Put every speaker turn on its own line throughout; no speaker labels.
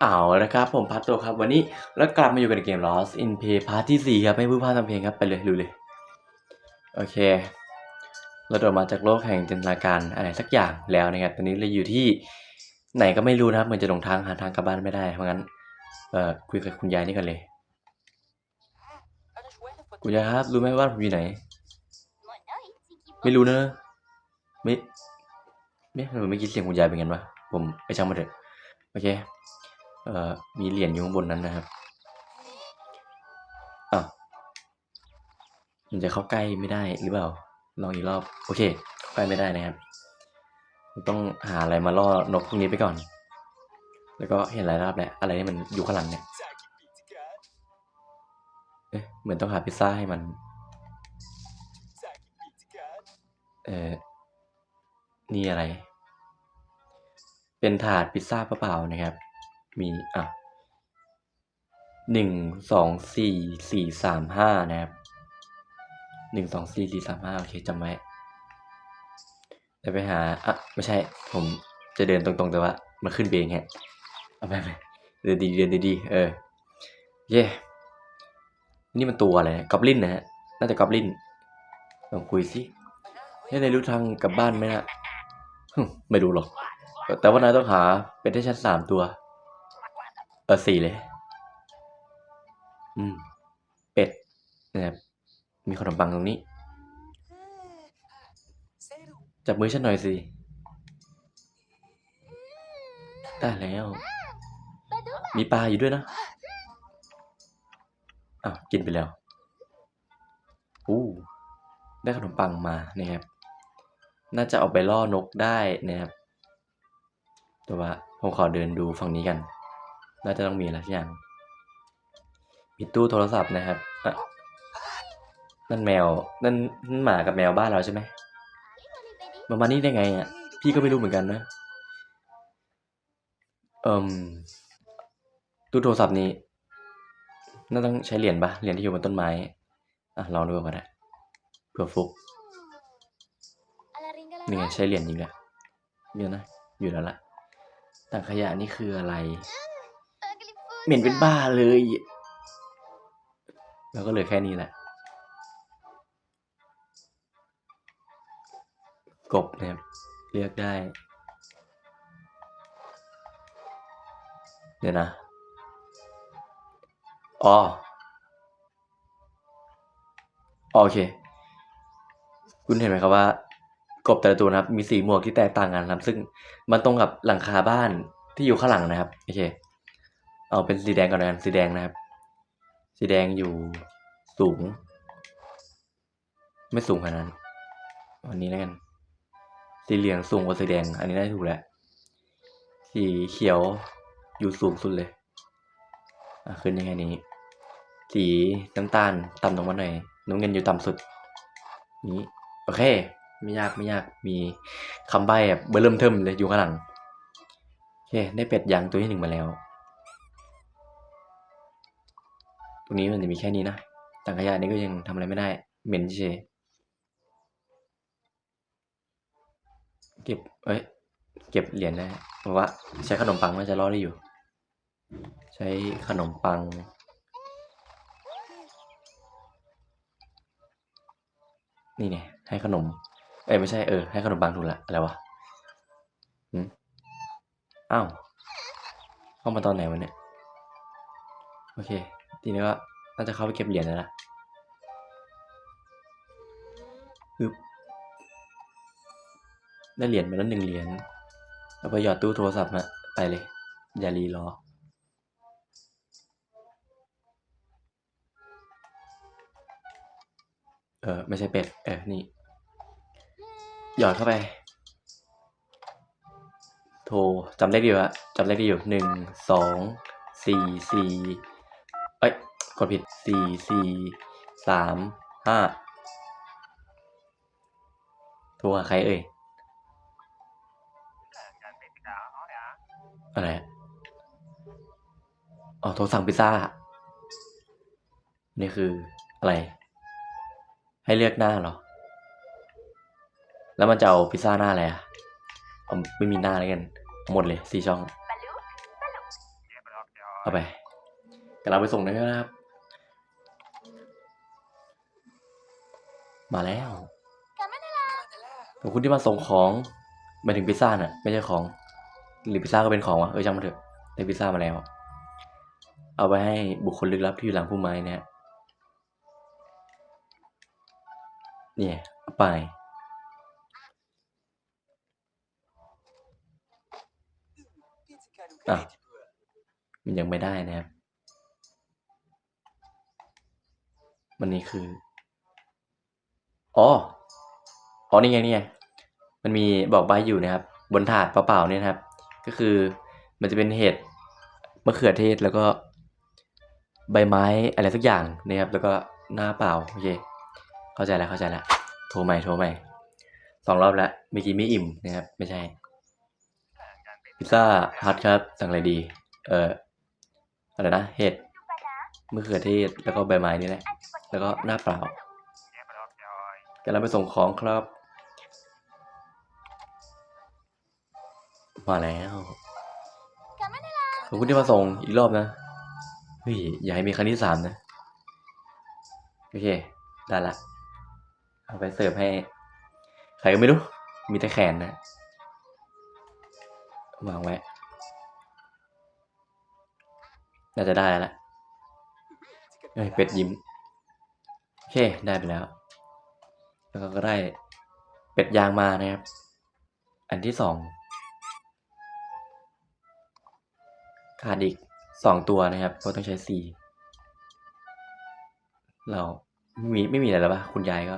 เอาละครับผมพัตโตครับวันนี้แล้วกลับมาอยู่กันในเกม Lost in Play พาร์ทที่ 4 ครับไม่พูดพลาดทำเพลงครับไปเลยดูเลยโอเค เราโดดมาจากโลกแห่งจินตนาการอะไรสักอย่างแล้วนะครับตอนนี้เราอยู่ที่ไหนก็ไม่รู้นะครับเหมือนจะหลงทางหาทางกลับบ้านไม่ได้เพราะงั้นเอ่อคุยกับคุณยายนี่กันเลยคุณยายครับรู้ไหมว่าผมอยู่ไหน ไม่รู้เนอะไม่ไม่ทำไมไม่คิดเสียงคุณยายเป็นกันวะผมไปช่างมาเถอะโอเค มีเหรียญอยู่ข้างบนนั้นนะครับอ้าวมันจะเข้าใกล้ไม่ได้หรือเปล่า ลองอีกรอบ โอเค เข้าใกล้ไม่ได้นะครับต้องหาอะไรมาล่อนกพวกนี้ไปก่อน แล้วก็เห็นหลายรอบแล้วอะไรที่มันอยู่ข้างหลังเนี่ยเอ๊ะเหมือนต้องหาพิซซ่าให้มัน เออนี่อะไร เป็นถาดพิซซ่าเปล่าๆนะครับ มีอะหนึ่งสองสี่สี่สามห้านะครับหนึ่งสองสี่สี่สามห้าโอเคจำไว้เดี๋ยวไปหาอะไม่ใช่ ผมจะเดินตรงๆแต่ว่ามันขึ้นเบงฮะเอาไปไปเดินดีเดินดีเออ เย่นี่มันตัวอะไรกอบลินนะฮะน่าจะกอบลินลองคุยสิให้นายรู้ทางกลับบ้านไหมนะฮึ่มไม่รู้หรอก แต่ว่านายต้องหาเป็นได้ชั้นสามตัว เออสี่เลย อืม เป็ดนะครับมีขนมปังตรงนี้ จับมือฉันหน่อยสิ ได้แล้ว มีปลาอยู่ด้วยนะ อ้าว กินไปแล้ว อู้ ได้ขนมปังมานะครับ น่าจะเอาไปล่อนกได้นะครับ แต่ว่าผมขอเดินดูฝั่งนี้กัน น่าจะต้องมีอะไรสักอย่าง มีตู้โทรศัพท์นะครับอะนั่นแมว นั่นนั่นหมากับแมวบ้านเราใช่ไหมมามานี่ได้ไงอะ พี่ก็ไม่รู้เหมือนกันนะเอ่มตู้โทรศัพท์นี้ น่าต้องใช้เหรียญปะเหรียญที่อยู่บนต้นไม้ อะลองดูก่อนนะเผื่อฟุกนี่ไงใช้เหรียญจริงอะเดี๋ยวนะ อยู่แล้วล่ะถังขยะนี่คืออะไร เหม็นเป็นบ้าเลย แล้วก็เหลือแค่นี้แหละ กบนะครับเลือกได้ เดี๋ยวนะ อ๋อ โอเค คุณเห็นไหมครับว่ากบแต่ละตัวนะครับ มีสีหมวกที่แตกต่างกันครับ ซึ่งมันตรงกับหลังคาบ้านที่อยู่ข้างหลังนะครับ โอเค เอาเป็นสีแดงก่อนนะกันสีแดงนะครับ สีแดงอยู่สูง ไม่สูงขนาดนั้นวันนี้แล้วกัน สีเหลืองสูงกว่าสีแดง อันนี้ได้ถูกแล้ว สีเขียวอยู่สูงสุดเลยอะขึ้นยังไงนี้ สีน้ำตาลต่ำลงมาหน่อยน้ำเงินอยู่ต่ำสุด นี้ โอเค ไม่ยากไม่ยากมีคำใบ้แบบเบอร์เริ่มเทิมเลยอยู่ข้างหลังโอเค ได้เป็ดยางตัวที่หนึ่งมาแล้ว ตรงนี้มันจะมีแค่นี้นะถังขยะนี่ก็ยังทำอะไรไม่ได้ เหม็นเฉยเก็บ เอ้ย เก็บเหรียญได้เพราะว่าใช้ขนมปังน่าจะรอดได้อยู่ ใช้ขนมปัง นี่ไงให้ขนม เอ้ยไม่ใช่เออ ให้ขนมปังถูกละอะไรวะหืมอ้าวเข้ามาตอนไหนวะเนี่ย โอเค ทีนี้ก็น่าจะเข้าไปเก็บเหรียญแล้วล่ะปึ๊บได้เหรียญมาแล้วหนึ่งเหรียญเอาไปหยอดตู้โทรศัพท์นะไปเลย อย่ารีรอเออไม่ใช่เป็ดเออนี่ หยอดเข้าไป โทรจำเลขดีวะจำเลขดีอยู่หนึ่งสองสี่สี่ กดผิดสี่สี่สามห้าโทรหาใครเอ่ย อะไรอะอ๋อโทรสั่งพิซซ่า นี่คืออะไร ให้เลือกหน้าเหรอ แล้วมันจะเอาพิซซ่าหน้าอะไรอะไม่มีหน้าแล้วกัน หมดเลยสี่ช่อง เอาไปกำลังไปส่งนะครับ มาแล้วขอบคุณที่มาส่งของหมายถึงพิซซ่าน่ะ ไม่ใช่ของ หรือพิซซ่าก็เป็นของวะเออช่างมันเถอะได้พิซซ่ามาแล้ว เอาไปให้บุคคลลึกลับที่อยู่หลังพุ่มไม้เนี่ยเนี่ยเอาไปอะมันยังไม่ได้นะครับ มันนี้คือ อ๋อ อ๋อนี่ไงนี่ไง มันมีบอกใบอยู่นะครับ บนถาดเปล่าๆเนี่ยนะครับ ก็คือมันจะเป็นเห็ดมะเขือเทศแล้วก็ใบไม้อะไรสักอย่างนะครับ แล้วก็หน้าเปล่าโอเค เข้าใจแล้วเข้าใจแล้วโทรใหม่โทรใหม่สองรอบแล้วเมื่อกี้ไม่อิ่มนะครับ ไม่ใช่พิซซ่าฮัทครับสั่งอะไรดี เอ่ออะไรนะเห็ดมะเขือเทศแล้วก็ใบไม้นี่แหละ แล้วก็หน้าเปล่า กำลังไปส่งของครับ มาแล้วขอบคุณที่มาส่งอีกรอบนะเฮ้ยอย่าให้มีครั้งที่สามนะ โอเค ได้ละ เอาไปเสิร์ฟให้ ใครก็ไม่รู้ มีแต่แขนนะ วางไว้ น่าจะได้แล้วละเฮ้ยเป็ดยิ้ม โอเค ได้ไปแล้ว แล้วก็ได้เป็ดยางมานะครับ อันที่สองขาดอีกสองตัวนะครับเพราะต้องใช้สี่เราไม่มีไม่มีอะไรแล้วปะคุณยายก็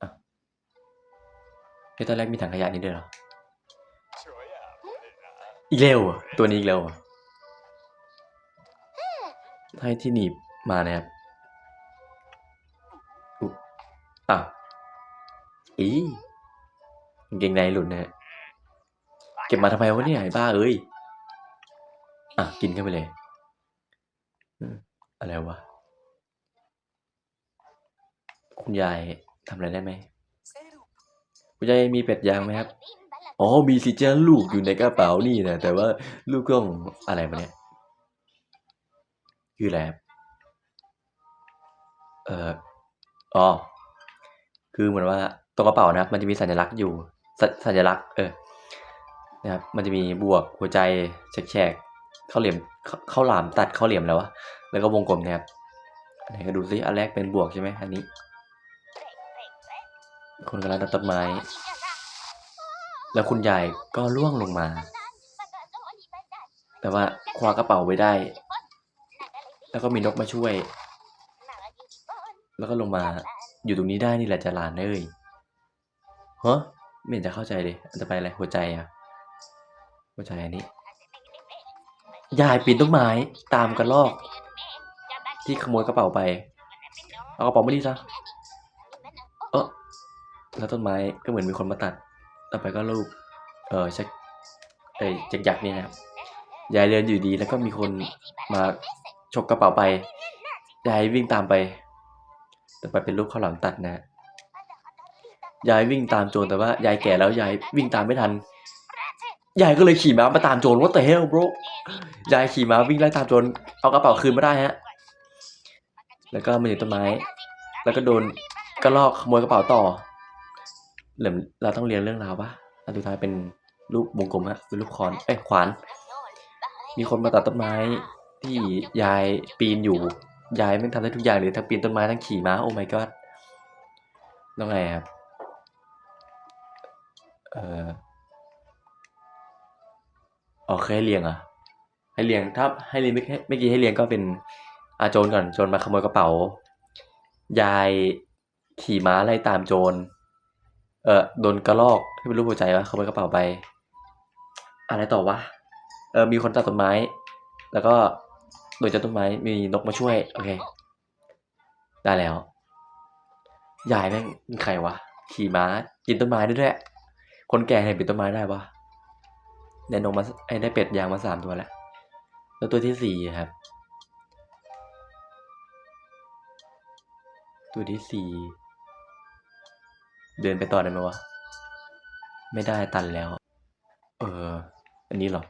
อะเฮ้ยตอนแรกมีถังขยะนี่ด้วยเหรอ อีกแล้วตัวนี้อีกแล้วให้ที่หนีบมานะครับอะ อีกางเกงในหลุดนะฮะเก็บมาทำไมวะเนี่ยไอ้บ้าเอ้ย อะ กินเข้าไปเลยอืมอะไรวะ คุณยายทำอะไรได้ไหม คุณยายมีเป็ดยางไหมครับ อ๋อ มีสิจ้าลูกอยู่ในกระเป๋านี่นะ แต่ว่าลูกกล้องอะไรมาเนี่ย คืออะไรครับเอ่อ อ๋อ คือเหมือนว่า ตรงกระเป๋านะครับ มันจะมีสัญลักษณ์อยู่สสัญลักษณ์เออนะครับมันจะมีบวกหัวใจแฉกๆเข้าเหลี่ยมเข้าเข้าหลามตัดเข้าเหลี่ยมแล้ววะแล้วก็วงกลมนะครับไหนก็ดูซิอันแรกเป็นบวกใช่ไหมอันนี้ คนกำลังตัดต้นไม้ แล้วคุณยายก็ล่วงลงมา แต่ว่าคว้ากระเป๋าไว้ได้ แล้วก็มีนกมาช่วย แล้วก็ลงมาอยู่ตรงนี้ได้นี่แหละจะหลานเอ้ย ฮะไม่เห็นจะเข้าใจเลยอันจะไปอะไรหัวใจอะ หัวใจอันนี้ ยายปีนต้นไม้ตามกระลอก ที่ขโมยกระเป๋าไป เอากระเป๋ามาดีซะเออแล้วต้นไม้ก็เหมือนมีคนมาตัด ต่อไปก็รูปเออชักเอ้จักยักษ์นี่นะครับยายเดินอยู่ดีแล้วก็มีคนมาฉกกระเป๋าไป ยายวิ่งตามไป ต่อไปเป็นรูปข้าวหลามตัดนะ ยายวิ่งตามโจรแต่ว่ายายแก่แล้วยายวิ่งตามไม่ทัน ยายก็เลยขี่ม้ามาตามโจรว่าแต่เฮลบรยายขี่ม้าวิ่งไล่ตามโจรเอากระเป๋าคืนไมาได้ฮะ แล้วก็มาอยู่ต้นไม้ แล้วก็โดนกระลอกขโมยกระเป๋าต่อเหลือเราต้องเรียนเรื่องราวปะอันสุดท้ายเป็นรูปวงกลมฮะเป็นรูปคอนเอ้ยขวาน มีคนมาตัดต้นไม้ที่ยายปีนอยู่ยายไม่ทำได้ทุกอย่างเลยทั้งปีนต้นไม้ทั้งขี่ม้าโอ้ my god แล้วไงครับ เออโอเคให้เรียงอะ ให้เรียงถ้าให้เรียงไม่ไม่กี่ให้เรียงก็เป็นอาโจรก่อนโจรมาขโมยกระเป๋า ยายขี่ม้าไล่ตามโจร เออโดนกระลอกที่เป็นรูปหัวใจวะขโมยกระเป๋าไป อะไรต่อวะ เออมีคนตัดต้นไม้ แล้วก็โดยจาต้นไม้มีนกมาช่วย โอเค ได้แล้ว ยายแม่งเป็นใครวะ ขี่ม้ากินต้นไม้ด้วยด้วย คนแก่เห็นเป็นต้นไม้ได้ปะได้นกมาไอ้ได้เป็ดยางมาสามตัวแล้ว แล้วตัวที่สี่ครับ ตัวที่สี่เดินไปต่อได้ไหมวะ ไม่ได้ตันแล้ว เออ อันนี้หรอ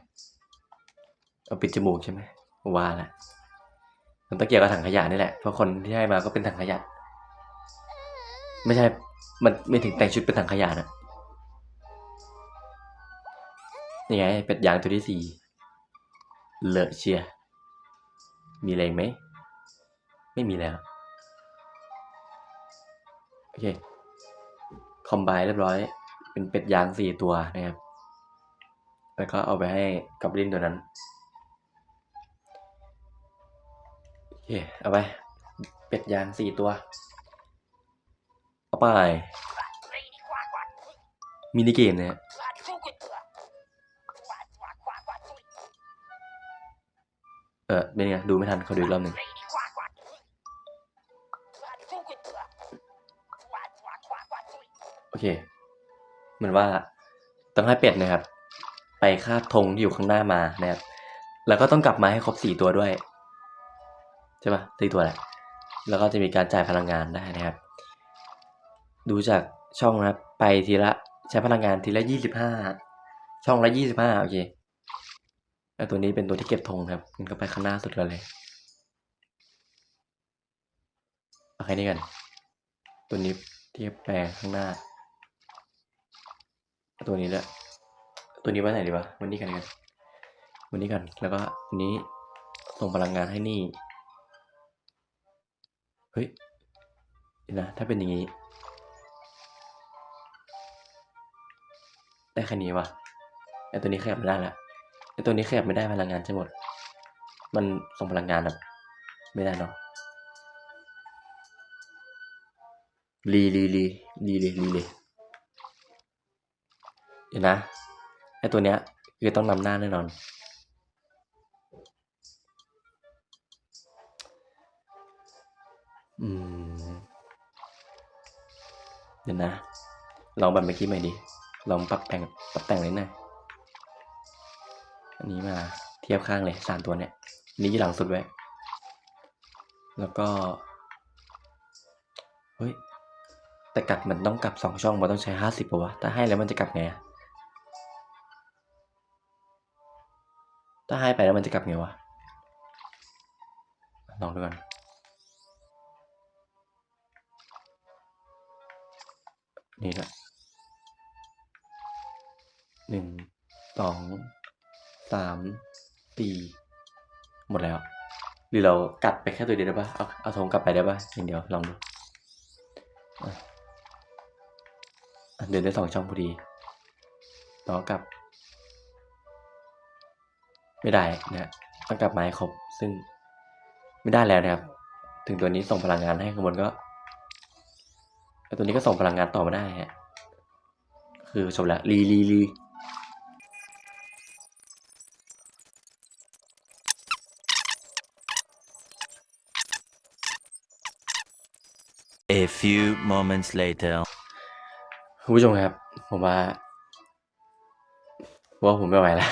เอาปิดจมูกใช่ไหมว่าแหละมันต้องเกี่ยวกับถังขยะนี่แหละ เพราะคนที่ให้มาก็เป็นถังขยะ ไม่ใช่ มันไม่ถึงแต่งชุดเป็นถังขยะนะ นี่ไง เป็ดยางตัวที่สี่เลอะเชีย มีอะไรอีกไหม ไม่มีแล้ว โอเค คอมไบเรียบร้อย เป็นเป็ดยางสี่ตัวนะครับ แล้วก็เอาไปให้กับลินตัวนั้น โอเค เอาไป เป็ดยางสี่ตัว เอาไป มินิเกมนะ เออเป็นไงดูไม่ทันเขาดูอีกรอบหนึ่งโอเค เหมือนว่าต้องให้เป็ดนะครับ ไปคาบธงที่อยู่ข้างหน้ามานะครับ แล้วก็ต้องกลับมาให้ครบสี่ตัวด้วยใช่ปะสี่ตัวแหละแล้วก็จะมีการจ่ายพลังงานได้นะครับ ดูจากช่องนะครับ ไปทีละใช้พลังงานทีละยี่สิบห้าช่องละยี่สิบห้าโอเค แล้วตัวนี้เป็นตัวที่เก็บธงครับมันก็ไปข้างหน้าสุดเลยเอาแค่นี้กัน ตัวนี้ที่แปลข้างหน้า ตัวนี้แหละตัวนี้ไว้ไหนดีวะวันนี้กันกันวันนี้กัน แล้วก็อันนี้ส่งพลังงานให้นี่ เฮ้ยนะถ้าเป็นอย่างนี้ ได้แค่นี้วะไอตัวนี้ขยับไม่ได้ละ ไอตัวนี้ขยับไม่ได้พลังงานใช่หมด มันส่งพลังงานแบบไม่ได้เนาะรีรีรีรีรีรีรีเดี๋ยวนะไอตัวเนี้ยคือต้องนำหน้าแน่นอน อืม เดี๋ยวนะ ลองแบบเมื่อกี้ใหม่ดิ ลองปรับแต่ง ปรับแต่งเลยหน่อย อันนี้มาเทียบข้างเลยสามตัวเนี่ยนี้อยู่หลังสุดไว้ แล้วก็ เฮ้ย แต่กลับมันต้องกลับสองช่องมันต้องใช้ห้าสิบป่วะ ถ้าให้แล้วมันจะกลับไงอะถ้าให้ไปแล้วมันจะกลับไงวะ ลองดูกันนี่แหละหนึ่งสอง สามสี่หมดแล้ว หรือเรากัดไปแค่ตัวเดียวได้ปะเอาเอาธงกลับไปได้ปะอย่างเดียวลองดูเดินได้สองช่องพอดีต่อกลับ ไม่ได้นะต้องกลับมาให้ครบ ซึ่งไม่ได้แล้วนะครับ ถึงตัวนี้ส่งพลังงานให้ข้างบนก็ต่ตัวนี้ก็ส่งพลังงานต่อมาได้ฮะคือจบแล้วรีรีรี
A few moments later.
คุณผู้ชมครับ ผมว่าว่าผมไม่ไหวแล้ว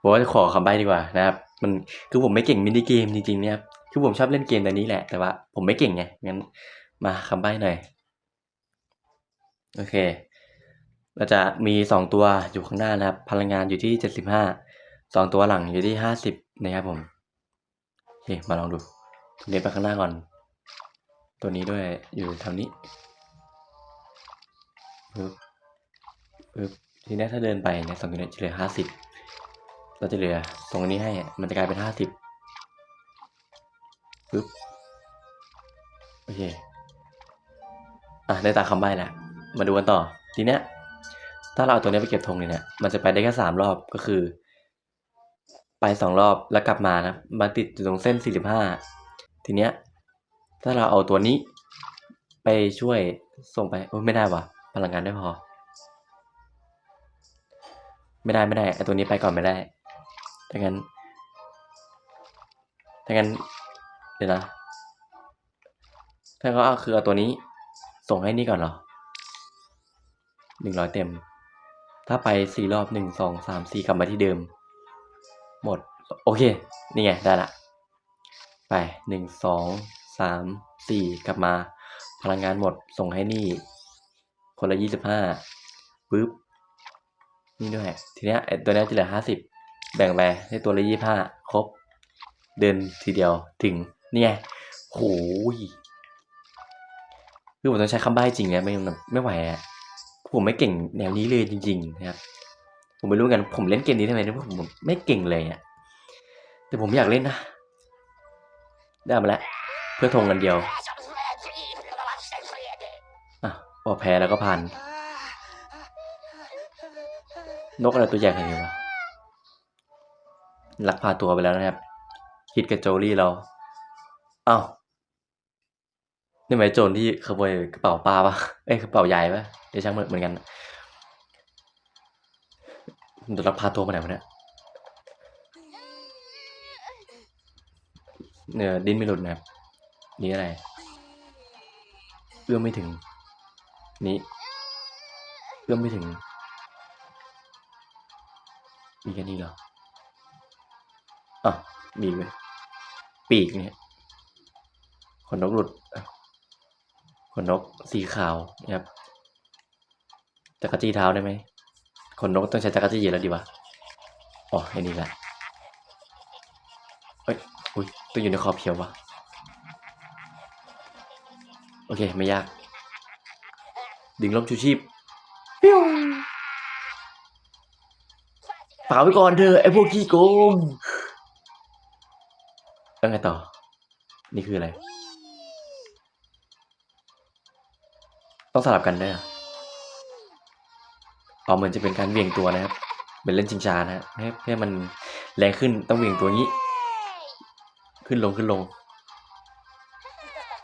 ผมว่าจะขอคำใบ้ดีกว่านะครับ มันคือผมไม่เก่งมินิเกมจริงๆเนี่ยครับคือผมชอบเล่นเกมแบบนี้แหละ แต่ว่าผมไม่เก่งไงงั้นมาคำใบ้หน่อย โอเค เราจะมีสองตัวอยู่ข้างหน้านะครับ พลังงานอยู่ที่เจ็ดสิบห้าสองตัวหลังอยู่ที่ห้าสิบนะครับผมโอเคมาลองดูตัวนี้ไปข้างหน้าก่อน ตัวนี้ด้วยอยู่แถวนี้ปึ๊บปึ๊บทีนี้ถ้าเดินไปเนี่ยสองตัวนี้จะเหลือห้าสิบเราจะเหลือตรงนี้ให้มันจะกลายเป็นห้าสิบปึ๊บโอเคอะได้ตาคำใบ้แล้วมาดูกันต่อทีเนี้ยถ้าเราเอาตัวนี้ไปเก็บธงเนี่ย มันจะไปได้แค่สามรอบก็คือ ไปสองรอบแล้วกลับมานะมาติดอยู่ตรงเส้นสี่สิบห้าทีเนี้ย ถ้าเราเอาตัวนี้ไปช่วยส่งไปโอ้ไม่ได้วะพลังงานไม่พอ ไม่ได้ไม่ได้ไอตัวนี้ไปก่อนไม่ได้ถ้างั้นถ้างั้นเดี๋ยวนะถ้าก็เอาคือเอาตัวนี้ ส่งให้นี่ก่อนเหรอหนึ่งร้อยเต็ม ถ้าไปสี่รอบหนึ่งสองสามสี่กลับมาที่เดิม หมด โอเค นี่ไง ได้ละ ไปหนึ่งสอง สามสี่กลับมา พลังงานหมดส่งให้นี่ คนละยี่สิบห้าปึ๊บนี่ด้วยทีเนี้ยไอตัวนี้จะเหลือห้าสิบแบ่งไปให้ตัวละยี่ห้าครบ เดินทีเดียวถึงนี่ยโหยคือผมต้องใช้คำใบ้จริงนะไม่ไม่ไหวอะผมไม่เก่งแนวนี้เลยจริง ๆ นะครับ ผมไม่รู้กันผมเล่นเกมนี้ทำไมเพราะผมไม่เก่งเลยอะแต่ผมอยากเล่นนะ ได้มาแล้ว เพื่อทงกันเดียวอะพอแพ้แล้วก็พัน นกอะไรตัวใหญ่ขนาดนี้วะลักพาตัวไปแล้วนะครับฮิตกับโจลี่เรา เอ้านี่หมายโจรที่ขโมยกระเป๋าปลาปะเอ้ยกระเป๋าใหญ่ปะเดี๋ยวช่างเหมือนกันมันลักพาตัวมาไหนวะเนี่ยเนี่ยดิ้นไม่หลุดนะครับ นี่อะไร เอื้อมไม่ถึง นี้ เอื้อมไม่ถึง มีแค่นี้เหรออะมีไหมปีกเนี่ยขนนกหลุดขนนกสีขาวนะครับจักรจี้เท้าได้ไหมขนนกต้องใช้จักรจี้แล้วดีวะอ๋อไอ้นี่แหละเอ้ยอุ้ยต้องอยู่ในขอบเขียววะ อเค ไม่ยาก ดึงลมชูชีพปิ้วฝากไว้ก่อนเธอะไอ้พวกขี้โกงแล้วไงต่อ นี่คืออะไร ต้องสลับกันด้วยเหรอเอาเหมือนจะเป็นการเหวี่ยงตัวนะครับเหมือนเล่นชิงชานะฮะให้ให้มันแรงขึ้นต้องเหวี่ยงตัวงี้ ขึ้นลงขึ้นลง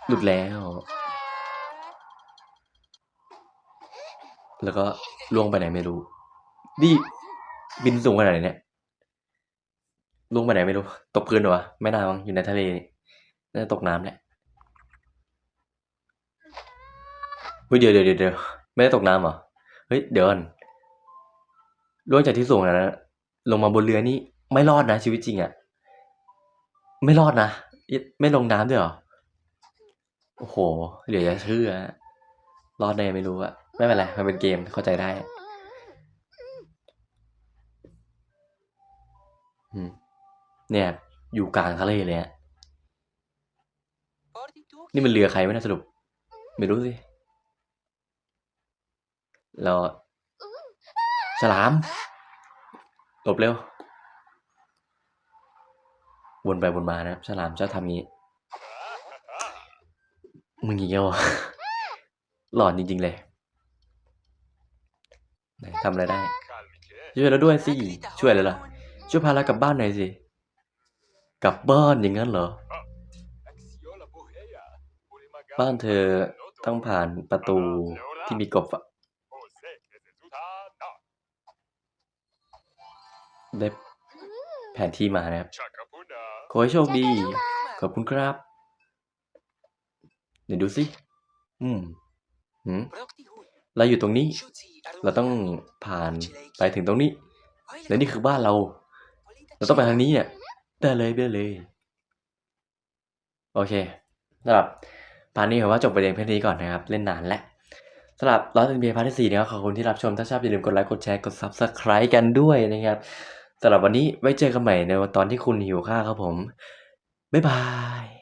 หลุดแล้ว แล้วก็ล่วงไปไหนไม่รู้ นี่บินสูงขนาดไหนเนี่ยล่วงไปไหนไม่รู้ ตกพื้นหรอวะไม่น่ามั้งอยู่ในทะเลน่าจะตกน้ำแหละเฮ้ยเดี๋ยวเดี๋ยวเดี๋ยวไม่ได้ตกน้ำเหรอเฮ้ยเดี๋ยวก่อนล่วงจากที่สูงนาดนั้นลงมาบนเรือนี่ไม่รอดนะชีวิตจริงอะไม่รอดนะไม่ลงน้ำด้วยหรอโอ้โห เดี๋ยวจะเชื่อรอดได้ไม่รู้อะ ไม่เป็นไร มันเป็นเกมเข้าใจได้เนี่ย อยู่กลางทะเลเลยฮะนี่มันเรือใครไม่น่าสรุป ไม่รู้สิแล้วฉลามหลบเร็ว วนไปวนมานะครับฉลามชอบทำงี้ มึงอย่างเงี้ยเหรอหลอนจริง ๆ เลย ทำอะไรได้ ช่วยเราด้วยสิ ช่วยอะไรล่ะ ช่วยพาเรากลับบ้านหน่อยสิ กลับบ้านอย่างนั้นเหรอ บ้านเธอต้องผ่านประตูที่มีกบอะได้แผนที่มานะครับ ขอให้โชคดี ขอบคุณครับ เดี๋ยวดูสิ อืม หืม เราอยู่ตรงนี้ เราต้องผ่านไปถึงตรงนี้ และนี่คือบ้านเรา เราต้องไปทางนี้เนี่ยได้เลยได้เลย โอเคสำหรับพาร์ทนี้ผมว่าจบประเด็นเพียงนี้ก่อนนะครับ เล่นนานแล้วสำหรับร้อยเป็นเบียร์พาร์ทที่สี่นะครับขอบคุณที่รับชม ถ้าชอบอย่าลืมกดไลค์กดแชร์กด subscribe กันด้วยนะครับสำหรับวันนี้ไว้เจอกันใหม่ในตอนที่คุณหิวข้าวครับผม บ๊ายบาย